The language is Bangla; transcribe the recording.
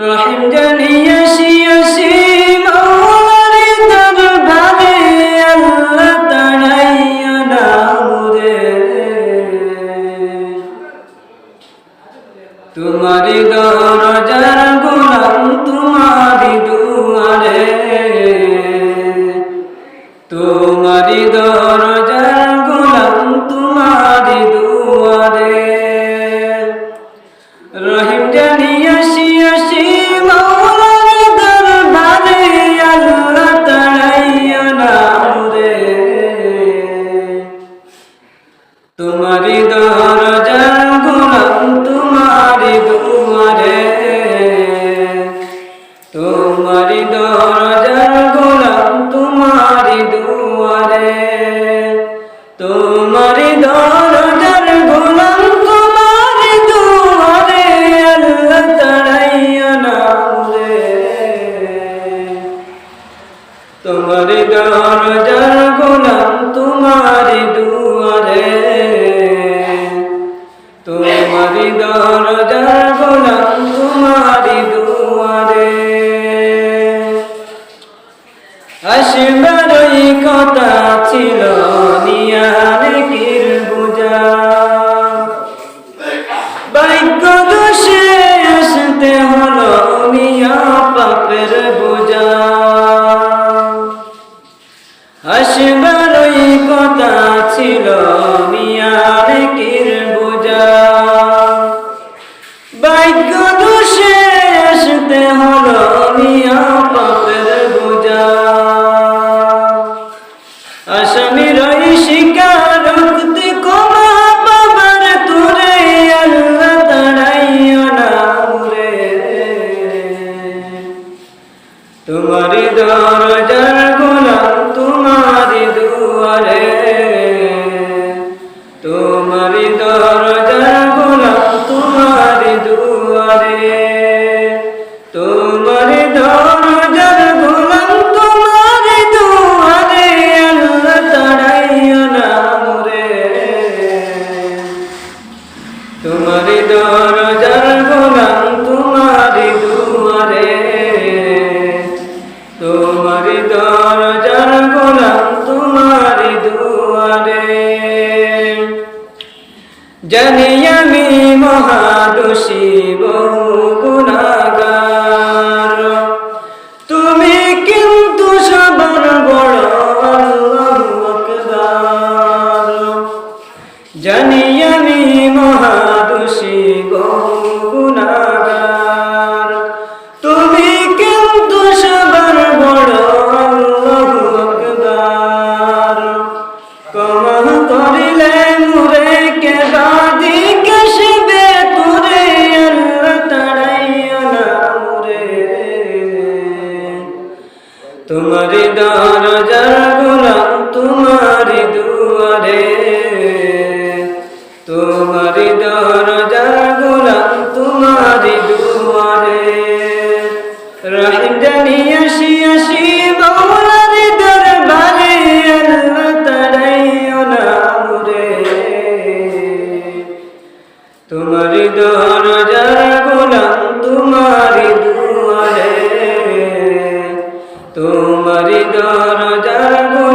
রহিম জানিয়াছি আসি মাওলার দরবারে আল্লাহ তাড়াইয়া রহিম তোমারি দরজার গোলাম তোমার দুয়ারে। তোমার দরজার গোলাম তোমার দুয়ারে। আসবারই কথা ছিল। আসবারই কথা ছিল। তোমারি দরজার গোলাম তোমারি দুয়ারে। তোমারি দরজার গোলাম তোমারি দুয়ারে। জানি আমি মহাদোষী তোমারি দরজার গোলাম তোমারি দুয়ারে। তোমারি দরজার গোলাম তোমারি দুয়ারে। রহিম জানি আসি আসি মৌলার দরবারে, আল্লাহ তাড়াইও না মুরে তোমারি দরজার গোলাম তোমারি তোমারি দরজা গো